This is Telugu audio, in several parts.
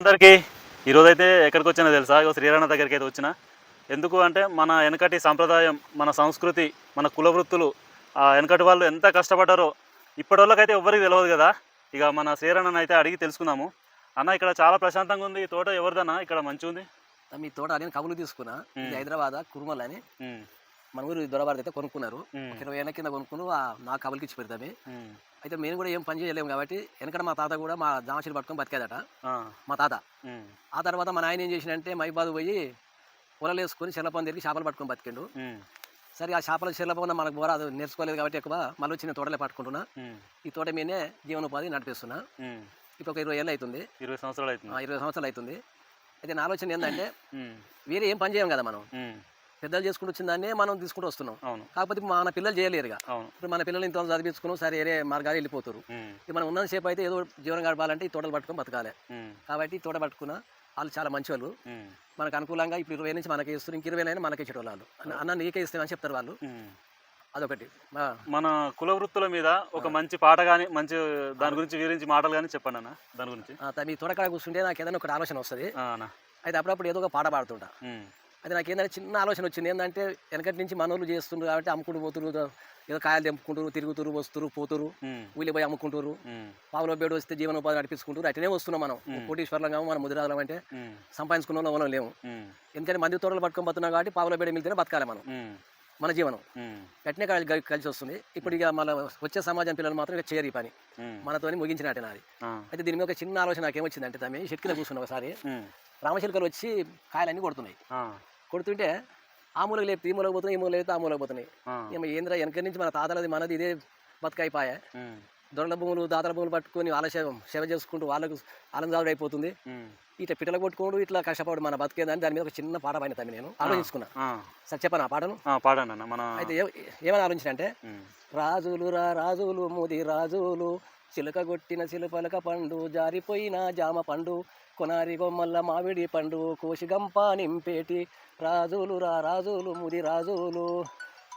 అందరికీ ఈరోజు అయితే ఎక్కడికి వచ్చినా తెలుసా? ఇగో శ్రీరణ దగ్గరికి అయితే వచ్చిన. ఎందుకు అంటే మన వెనకటి సాంప్రదాయం మన సంస్కృతి మన కుల వృత్తులు ఆ వెనకటి వాళ్ళు ఎంత కష్టపడ్డారో ఇప్పటి వాళ్ళకైతే ఎవరికి తెలియదు కదా? ఇక మన శ్రీరణని అయితే అడిగి తెలుసుకుందాము. అన్న ఇక్కడ చాలా ప్రశాంతంగా ఉంది. ఈ తోట ఎవరిదన్నా? ఇక్కడ మంచిగా ఉంది మీ తోట నేను కబులు తీసుకున్నా. హైదరాబాద్? కురుమల్ అని. మన ఊరు దొరబారి అయితే కొనుక్కున్నారు. ఒక ఇరవై ఏళ్ళ కింద కొనుక్కుని నా కబులకి ఇచ్చి పెడతామే. అయితే మేము కూడా ఏం పని చేయలేము కాబట్టి వెనకడ మా తాత కూడా మా జామచీలు పట్టుకొని బతికేదట. మా తాత. ఆ తర్వాత మా నాయన ఏం చేసినంటే మైబాద్ పోయి పొలాలు వేసుకొని చెల్లపని తిరిగి చేపలు పట్టుకొని బతికిండు. సరే ఆ చేపల చెల్లపన్న మనకు బోరా అది నేర్చుకోలేదు కాబట్టి ఎక్కువ మళ్ళీ వచ్చిన తోటలే పట్టుకుంటున్నా. ఈ తోట మీదే జీవనోపాధి నడిపిస్తున్నా. ఇప్పుడు ఒక ఇరవై ఏళ్ళు అవుతుంది. ఇరవై సంవత్సరాలు అవుతుంది. ఇరవై సంవత్సరాలు అవుతుంది. అయితే నా ఆలోచన ఏంటంటే వేరే ఏం పని చేయం కదా మనం. పెద్దలు చేసుకుంటూ వచ్చిన దాన్నే మనం తీసుకుంటూ వస్తున్నాం. అవును. కాకపోతే మన పిల్లలు చేయలేరుగా. ఇప్పుడు మన పిల్లలు ఇంత చదివించుకుని సరే వేరే మార్గాలు వెళ్ళిపోతారు. మనం ఉన్నంతసేపు అయితే ఏదో జీవనం గడపాలంటే ఈ తోటలు పట్టుకొని బతకాలి. కాబట్టి ఈ తోట పట్టుకున్న వాళ్ళు చాలా మంచి వాళ్ళు మనకు అనుకూలంగా ఇప్పుడు ఇరవై నుంచి మనకి ఇస్తారు ఇంక ఇరవై అయినా మనకి ఇచ్చేటోళ్ళు వాళ్ళు. అన్న- నీకే ఇస్తామని చెప్తారు వాళ్ళు. అదొకటి. మన కుల వృత్తుల మీద ఒక మంచి పాట కానీ మంచి దాని గురించి వివరించి మాటలు కానీ చెప్పండి అన్న. దాని గురించి. మీ తోటకాడ కూర్చుంటే నాకు ఏదైనా ఒకటి ఆలోచన వస్తుంది. అయితే అప్పుడప్పుడు ఏదో ఒక పాట పాడుతుంటా. అయితే నాకు ఏంటంటే చిన్న ఆలోచన వచ్చింది. ఏంటంటే వెనకటి నుంచి మనోళ్ళు చేస్తుండ్రు కాబట్టి అమ్ముకుంటూ పోతురు ఏదో కాయలు తెంపుకుంటారు తిరుగుతురు వస్తురు పోతురు ఊళ్ళి పోయి అమ్ముకుంటారు పావులో బేడు వస్తే జీవనోపాధి నడిపించుకుంటారు అట్లనే వస్తున్నాం మనం. కోటీశ్వర్లం కాము మన ముదిరాజులం అంటే సంపాదించుకున్న వాళ్ళం లేము. ఎందుకంటే మంది తోటలు పట్టుకొని బతున్నాం కాబట్టి పావుల బేడ మిగిలితేనే బతకాలి మనం. మన జీవనం. గట్టినే కలిసి వస్తుంది. ఇప్పుడు ఇక మన వచ్చే సమాజం పిల్లలు మాత్రం ఇక చేయరు ఈ పని. మనతోని ముగించినట్టే నాది. అయితే దీని మీద ఒక చిన్న ఆలోచన నాకు ఏమొచ్చిందంటే తమ్మి కింద కూర్చున్న ఒకసారి. ఉమ్, రామచిలుకలు వచ్చి కాయలన్నీ కొడుతున్నాయి. కొడుతుంటే ఆ మూలకు లేపితే ఈ మూలకు పోతున్నాయి ఈ మూలకు లేపితే ఆ మూలకు పోతున్నాయి. ఏంద్రా వెనక నుంచి మన తాతలది మనది ఇదే బతుకైపోయా. దొరల భూములు దాతల భూములు పట్టుకొని వాళ్ళ సేవ సేవ చేసుకుంటూ వాళ్ళకు ఆనందాలు అయిపోతుంది. ఇట్లా పిట్టలు కొట్టుకోడు ఇట్లా కష్టపడు మన బతికేదని దాని మీద ఒక చిన్న పాట పైన తమ్మి నేను. ఆలోచించుకున్నా. సరే చెప్పాను ఆ పాటను? అన్న మన అయితే ఏమని ఆలోచించినంటే ఉమ్, రాజులు రా రాజులు ముది రాజులు చిలుక కొట్టిన చిలుపలక పండు జారిపోయిన జామ పండు కొనారి గొమ్మల్ల మామిడి పండు కోసిగంప నింపేటి రాజులు రా రాజులు ముది రాజులు.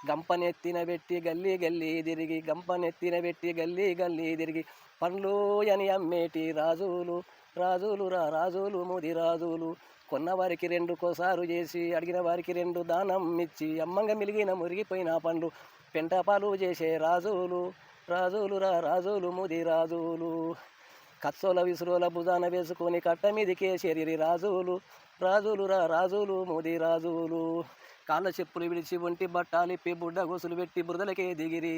గంపనెత్తిన పెట్టి గల్లీ గల్లీ తిరిగి గంపనెత్తిన పెట్టి గల్లీ గల్లీ తిరిగి. పండ్లు అని అమ్మేటి రాజులు రాజులు రా రాజులు ముది రాజులు. కొన్నవారికి రెండు కోసారు చేసి అడిగిన వారికి రెండు దానం ఇచ్చి. అమ్మంగా మిలిగిన మురిగిపోయిన పండ్లు పెంట పాలు చేసే రాజులు. రాజులు రా రాజులు ముది రాజులు. కచ్చోల విసురోల భుజాన వేసుకొని కట్ట మీదికే చేరి రాజులు. రాజులు రా రాజులు ముది రాజులు. కాళ్ళ చెప్పులు విడిచి ఒంటి బట్టాలిప్పి బుడ్డ గొసులు పెట్టి బురదలకే దిగిరి.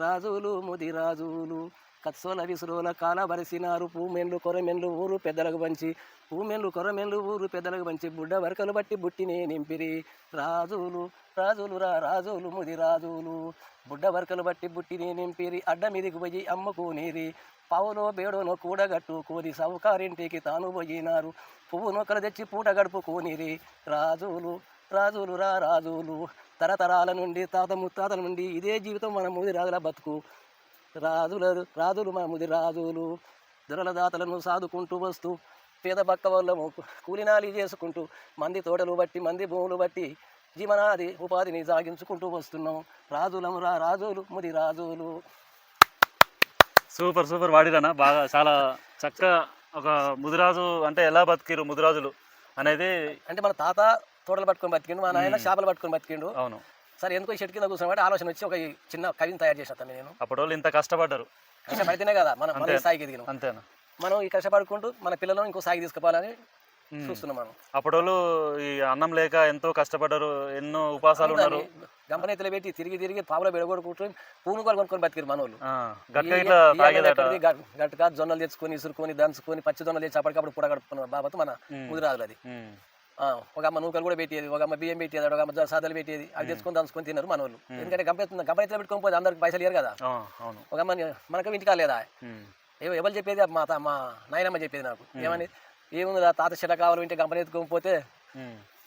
రాజులు ముది రాజులు కత్సోల విసురోల కాల వరిసినారు. పూమెండ్లు కొరమెండ్లు ఊరు పెద్దలకు పంచి. పూమెండ్లు కొరమెండ్లు ఊరు పెద్దలకు పంచి. బుడ్డ వరకలు బట్టి బుట్టినే నింపిరి. రాజులు రాజులు రా రాజులు ముది రాజులు. బుడ్డ వరకలు బట్టి బుట్టినే నింపిరి. అడ్డ మీదికి పోయి అమ్ముకోనిరి పావులో బేడోనో కూడగట్టుకోని సౌకారింటికి తాను పోయినారు. పువ్వు నొక్కలు తెచ్చి పూట గడుపుకోనిరి రాజులు రాజులు రా రాజులు. తరతరాల నుండి తాత ముత్తాతల నుండి ఇదే జీవితం మన ముది రాజుల బతుకు. రాజుల రాజులు మన ముది రాజులు. దొరల దాతలను సాదుకుంటూ వస్తూ పేద పక్క వాళ్ళము కూలినాలి చేసుకుంటూ మంది తోటలు బట్టి మంది భూములు బట్టి జీవనాది ఉపాధిని సాగించుకుంటూ వస్తున్నాం. రాజులము రా రాజులు ముది రాజులు. సూపర్ సూపర్ వాడిరన్న బాగా చాలా చక్కగా ఒక ముదిరాజు అంటే ఎలా బతికిరు ముదిరాజులు అనేది అంటే మన తాత తోటలు పట్టుకొని బతికిండు మా నాయన చేపలు పట్టుకొని బతికిండు. అవును. సరే ఎందుకో ఈ చెట్టు కింద కూర్చున్నమాట ఆలోచన వచ్చి ఒక చిన్న కవిని తయారు చేసిన నేను. అప్పటి వాళ్ళు ఇంత కష్టపడ్డారు. కష్టపడితేనే కదా మనం మన స్థాయికి ఎదిగినాం. అంతేనా? మనం ఈ కష్టపడుకుంటూ మన పిల్లలను ఇంకో స్థాయికి తీసుకుపోవాలని. చూస్తున్నాం మనం. వాళ్ళు ఈ అన్నం లేక ఎంతో కష్టపడ్డారు ఎన్నో ఉపాసాలు ఉన్నారు. గంపనెత్తులు పెట్టి తిరిగి తిరిగి పావులో బెడగొడుకుంటూ పూను కూడా కొనుక్కొని బతికిరు మనోళ్ళు. ఆ, గట్టిగా జొన్నలు తెచ్చుకొని ఇసురుకొని దంచుకొని పచ్చి జొన్నలు తెచ్చి అప్పటికప్పుడు పూట గడుపుకున్న బాబత్ మన. ముదిరాజులు అది. ఒక అమ్మ నూకలు కూడా పెట్టేది ఒక అమ్మ బియ్యం పెట్టేది ఒక అమ్మ సాదలు పెట్టేది. అవి తెచ్చుకొని దంచుకొని తిన్నారు మన వాళ్ళు ఎందుకంటే గంపెత్తున్న గంపెత్తులు పెట్టుకొని పోతే అందరికి పైసలు ఇయ్యరు కదా. ఒక అమ్మ మనకు ఇంటికి లేదా ఎవరు చెప్పేది? మా తా- మా నాయనమ్మ చెప్పేది నాకు. ఏమని? ఏముంది తాత చెట్ల కావాలి ఇంటి గంపని ఎత్తుకొని పోతే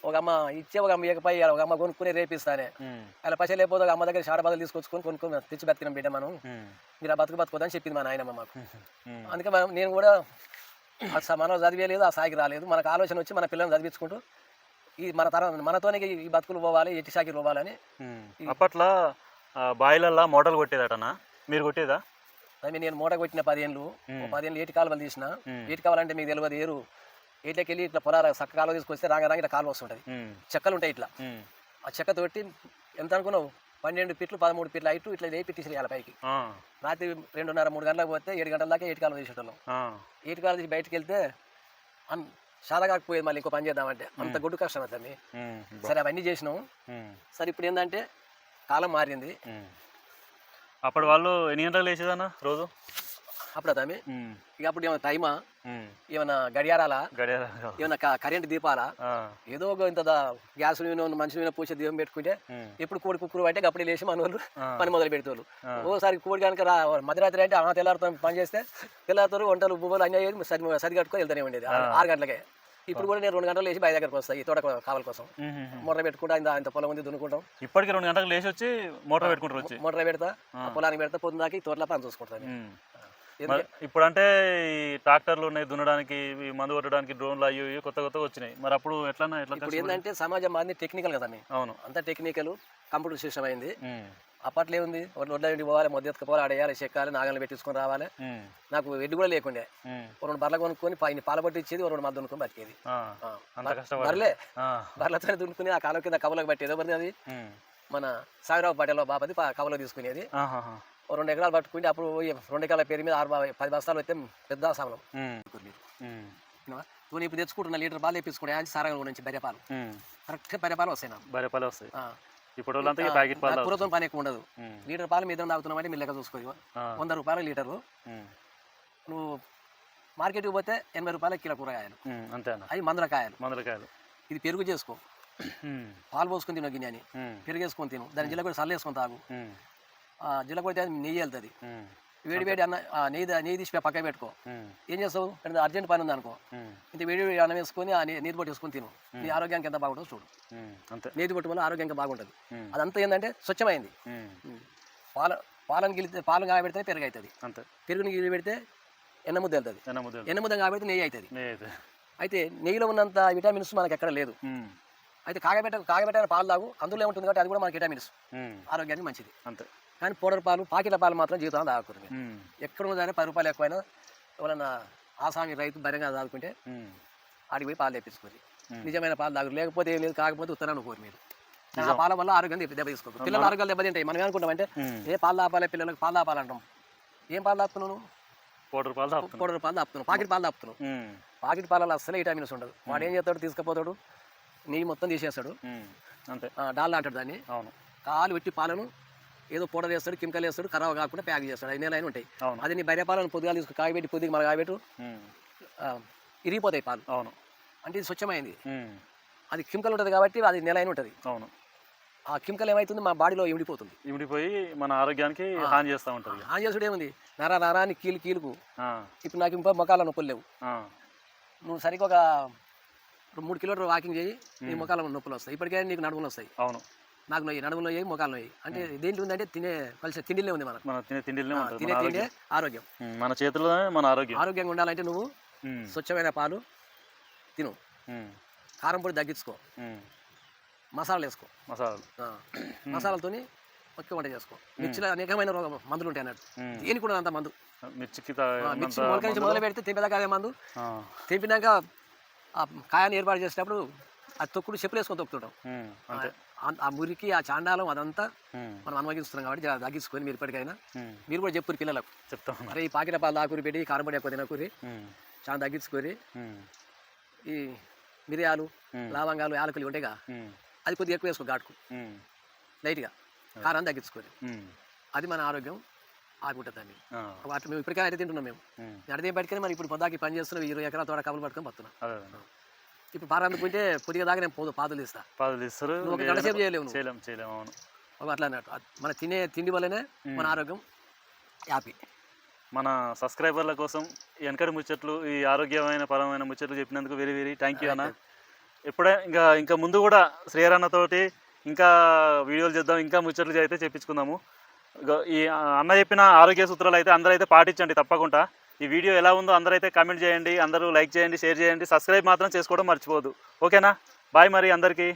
ఒక అమ్మ ఇచ్చే ఒక అమ్మ ఇకపై ఒక అమ్మ కొనుక్కుని రేపిస్తానే. అలా పైసలు లేకపోతే ఒక అమ్మ దగ్గర షాడ బదులు తీసుకొచ్చుకొని కొనుక్కొని తెచ్చి బతికిన బిడ్డ మనం. మీరు ఆ బతుకు బతుకోదని చెప్పింది మా నాయనమ్మ మాకు. అందుకే నేను కూడా మనం చదివేయలేదు ఆ స్థాయికి రాలేదు. మనకు ఆలోచన వచ్చి మన పిల్లల్ని చదివించుకుంటూ ఈ మన తరం మనతోనే ఈ బతుకులు పోవాలి ఎట్టి సాకి పోవాలని. అప్పట్లో బాయిలల్లా మోటార్లు కొట్టేదటనా? మీరు కొట్టేదా? అవి నేను మూట కొట్టిన పదేళ్ళు పదేళ్ళు ఏటి కాలువలు తీసిన. ఏటి కావాలంటే మీకు తెలియదు ఏరు. ఇట్లకి వెళ్ళి ఇట్లా పొలాల చక్క కాలువ తీసుకొస్తే రాగా రాగా ఇట్లా కాలువ వస్తుంటుంది. చెక్కలు ఉంటాయి ఇట్లా. ఆ చెక్క తోటి ఎంత అనుకున్నావు? పన్నెండు ఫీట్లు పదమూడు ఫీట్లు హైట్ ఇట్లా లేపి తీసేయాలి పైకి. రాత్రి రెండున్నర మూడు గంటలకు పోతే ఏడు గంటల దాకా ఏటి కాలం తీసేటోళ్ళం. ఆ, ఏటి కాలం తీసి బయటకు వెళ్తే చాలా కాకపోయేది మళ్ళీ ఇంకో పని చేద్దామంటే. అంత గుడ్డు కష్టం అవుతుంది సరే అవన్నీ చేసినాం. సరే ఇప్పుడు ఏంటంటే కాలం మారింది. అప్పుడు వాళ్ళు ఎన్ని గంటలకు లేచేదన్న రోజు? అప్పుడు ఉమ్, ఇక అప్పుడు ఏమైనా టైమా ఏమైనా గడియారాలా? గడియార ఏమైనా కరెంట్ దీపాలా? ఏదో ఒక ఇంత గ్యాస్ మంచి నూనె పూసే దీపం పెట్టుకుంటే ఎప్పుడు కోడి కుక్కురు అంటే అప్పుడు లేచి మన వాళ్ళు పని మొదలు పెడతారు. ఓసారి కోడి కనుక మధ్యరాత్రి అంటే ఆ తెల్లారుతో పని చేస్తే తెల్లారుతారు వంటలు బువ్వలు అన్నీ సరి సరి కట్టుకొని వెళ్తూనే ఉండేది. ఆరు గంటలకే. ఇప్పుడు కూడా నేను రెండు గంటలు లేచి బయట దగ్గరకు వస్తాయి ఈ తోట కావాలి కోసం. మొర్ర పెట్టుకుంటా ఇంత ఇంత పొలం ఉంది దున్నుకుంటాం. ఇప్పటికి రెండు గంటలకు లేచి వచ్చి మోటార్ పెట్టుకుంటారు వచ్చి. మొర్ర పెడతా పొలానికి పెడతా పొద్దున దాకా ఈ తోటలో పని చూసుకుంటాను మరి ఇప్పుడంటే ఈ ట్రాక్టర్లు ఉన్నాయి దున్నడానికి మందు కొట్టడానికి డ్రోన్లు అయ్యి ఇవి కొత్త కొత్తగా వచ్చినాయి. మరి అప్పుడు ఎట్లా ఎట్లా ఇప్పుడు ఏంటంటే సమాజం మాది టెక్నికల్ కదా అవును. అంతా టెక్నికల్ కంప్యూటర్ సిస్టమ్ అయింది. అప్పట్లో ఏముంది? ఒడ్ల ఇంటికి పోవాలి మొద్దు ఎత్తుకుపోవాలి ఆడేయాలి చెక్కాలి నాగలు పెట్టించుకొని రావాలి. నాకు ఎడ్డు కూడా లేకుండే. రెండు బర్రెలు కొనుక్కొని పైన పాల పట్టి ఇచ్చేది ఓ రెండు మద్దు కొనుక్కొని బతికేది. బర్రెలే. బర్రెలతో దున్నుకుని ఆ కాలం కింద కవులకు పట్టేది. ఎవరిది అది? మన సాయిరావు పటేలో బాపది పా- కవులో తీసుకునేది. రెండు ఎకరాలు పట్టుకుంటే అప్పుడు రెండు ఎకరాల పేరు మీద ఆరు పది బస్తాలు వస్తే పెద్ద సమలం నువ్వు ఇప్పుడు తెచ్చుకుంటున్న లీటర్ పాలు తెప్పించుకుంటే ఆయన సారంగా నుంచి బెరపాలు. కరెక్ట్ బెరపాలు వస్తాయి నాకు. వస్తాయి. ఇప్పుడు పూర్వతం పని ఎక్కువ ఉండదు. లీటర్ పాలు మీద తాగుతున్నామంటే మీ లెక్క చూసుకో వంద రూపాయలు లీటరు. నువ్వు మార్కెట్కి పోతే ఎనభై రూపాయలు కిలో కూరగాయలు. ఉమ్, అంతే అన్న అవి మందుల కాయలు మందులకాయలు ఇది పెరుగు చేసుకో. పాలు పోసుకొని తిను గిన్నె అని. పెరుగు వేసుకొని తిను. దాని జిల్ల కూడా సల్లు వేసుకొని తాగు జిల్ల కొడితే నెయ్యి వెళ్తుంది. వేడి వేడి అన్న నెయ్యి నెయ్యి తీసి పక్కన పెట్టుకో. ఏం చేస్తావు? అంటే అర్జెంట్ పని ఉంది అనుకో ఇంత వేడి వేడి అన్నం వేసుకొని ఆ నీ- నీరు పొట్టి వేసుకొని తిను. నీ ఆరోగ్యానికి ఎంత బాగుంటుందో చూడు. అంతే. నీటి పొట్టి వల్ల ఆరోగ్యంగా బాగుంటుంది అదంతా ఏంటంటే స్వచ్ఛమైంది. పాల పాలను గిలితే పాలు కాబెడితే పెరుగు అవుతుంది అంతే. పెరుగుని గిలి పెడితే ఎన్న ముద్ద వెళ్తుంది. ఎన్న ముద్దలు ఎన్న ముద్ద కాబెడితే నెయ్యి అవుతుంది అయితే నెయ్యిలో ఉన్నంత విటమిన్స్ మనకి ఎక్కడ లేదు. అయితే కాగబెట్ట కాగబెట్టిన పాలు తాగు. అందులో ఏముంటుంది కాబట్టి అది కూడా మనకి విటమిన్స్. ఆరోగ్యానికి మంచిది. అంతే. కానీ పౌడర్ పాలు పాకెట్ల పాలు మాత్రం జీవితం తాగకూడదు. ఎక్కడ ఉన్న సరే పది రూపాయలు ఎక్కువైనా ఎవరన్నా ఆసామి రైతు బరిగా తాగుకుంటే ఆడికి పోయి పాలు తెప్పించుకోరు. నిజమైన పాలు తాగు లేకపోతే ఏం లేదు కాకపోతే ఉత్తరాన్ని కోరు మీరు. ఆ. పాల వల్ల ఆరోగ్యం దెబ్బ తీసుకోరు పిల్లల ఆరోగ్యాలు దెబ్బతింటాయి. మనం ఏమనుకుంటామంటే ఉమ్, ఏ పాలు తాపాలి పిల్లలకు పాలు తాపాలంటాం. ఏం పాలు తాపుతున్నావు నువ్వు? పౌడర్ పాలు తాపుతున్నాం. పౌడర్ పాలు తాపుతున్నావు. పాకెట్ పాలు తాపుతున్నావు. ఉమ్, పాకెట్ పాలలో అస్సలే విటమిన్స్ ఉండదు. వాడు ఏం చేస్తాడు? తీసుకుపోతాడు నెయ్యి మొత్తం తీసేస్తాడు. అంతే. ఆ, డాల్డా అంటాడు దాన్ని. అవును. కాలు పెట్టి పాలను ఏదో పౌడర్ వేస్తాడు కెమికల్ వేస్తాడు ఖరాబ్ కాకుండా ప్యాక్ చేస్తాడు. నెలలు అయినా ఉంటాయి. అది నీ బయట పాలను పొద్దుగా తీసుకు కాయబెట్టి పొద్దుగా మన ఆ, ఇరిగిపోతాయి పాలు. అవును. అంటే ఇది స్వచ్ఛమైంది. అది కెమికల్ ఉంటుంది కాబట్టి అది నెల అయిన ఉంటుంది. అవును. ఆ కెమికల్ ఏమవుతుంది మా బాడీలో ఇమిడిపోతుంది. ఇమిడిపోయి మన ఆరోగ్యానికి హాని చేస్తూ ఉంటుంది. ఆ చేసుడు ఏముంది? నరా నరాన్ని కీలు కీలుకు. ఇప్పుడు నాకు ఇంకో మొక్కల నొప్పులు లేవు. నువ్వు సరిగ్గా ఒక మూడు కిలోమీటర్ వాకింగ్ చేయి నీ మొక్కల నొప్పులు వస్తాయి. ఇప్పటికే నీకు నడుములు వస్తాయి. అవును. నాకు నొయ్యి నడుములు నొయ్యి మొక్కలు నొయ్యి. అంటే దేంట్లో ఉందంటే తినే కలిసి తిండిలో ఉంది మన తినే ఉంటుంది తినే తిండే ఆరోగ్యం. మన చేతిలోనే మన ఆరోగ్యం. ఆరోగ్యంగా ఉండాలంటే నువ్వు స్వచ్ఛమైన పాలు తిను. కారం పొడి తగ్గించుకో. మసాలాలు వేసుకో. మసాలాలు. మసాలాలతోని ఒక్క వంట చేసుకో. మిర్చిలో అనేకమైన రోగ మందులు ఉంటాయి అన్నట్టు. దేనికి కూడా అంత మందు. మిర్చికి మిర్చి ఉన్నంత మొలక నుంచి మందులు- పెడితే తెంపేదాకా మందు. తెంపినాక ఆ కాయాన్ని ఏర్పాటు చేసేటప్పుడు ఆ తొక్కుడు చెప్పులు వేసుకొని తొక్కుతుంటాం. ఆ- మురికి ఆ చాండాలం అదంతా మనం అనుభవిస్తున్నాం కాబట్టి తగ్గించుకొని మీరు ఇప్పటికైనా. మీరు కూడా చెప్పురు పిల్లలకు. చెప్తా. అరే ఈ పాకెట్ పాలు దాకూరి పెట్టి కారం పొడి ఎక్కువ తినకూరి. చాలా తగ్గించుకొని ఈ మిరియాలు లవంగాలు యాలకులు ఉంటాయిగా. అది కొద్దిగా ఎక్కువ వేసుకో ఘాటుకు. లైట్గా. కారం తగ్గించుకొని అది మన ఆరోగ్యం ఆగుంటుందండి వాటి మేము ఇప్పటికే అయితే తింటున్నాం మేము. అడితే బయటకనే మరి ఇప్పుడు పొద్దాకి పని చేస్తున్నాం ఇరవై ఎకరాల తోట కబులు పట్టుకొని పడుతున్నాం. ఇప్పుడు పార అందుకుంటే పొద్దుగా దాకా నేను పోదు పాదులు ఇస్తా పాదులు ఇస్తారు నువ్వు ఒక గంట సేపు చేయలేవు నువ్వు. చేయలేం చేయలేం అవును. ఒక అట్లా అన్నట్టు. అది మన తినే తిండి వల్లనే మన ఆరోగ్యం హ్యాపీ. మన సబ్స్క్రైబర్ల కోసం ఈ వెనకటి ముచ్చట్లు ఈ ఆరోగ్యమైన పరమైన ముచ్చట్లు చెప్పినందుకు వెరీ వెరీ థ్యాంక్ యూ అన్న. ఎప్పుడే ఇంకా ఇంకా ముందు కూడా శ్రీరన్నతోటి ఇంకా వీడియోలు చేద్దాం ఇంకా ముచ్చట్లు అయితే చెప్పించుకుందాము. ఇగో ఈ అన్న చెప్పిన ఆరోగ్య సూత్రాలు అయితే అందరూ అయితే పాటించండి తప్పకుండా. ఈ వీడియో ఎలా ఉందో అందరైతే కామెంట్ చేయండి అందరూ లైక్ చేయండి షేర్ చేయండి సబ్స్క్రైబ్ మాత్రం చేసుకోవడం మర్చిపోదు ఓకేనా బాయ్ మరి అందరికీ.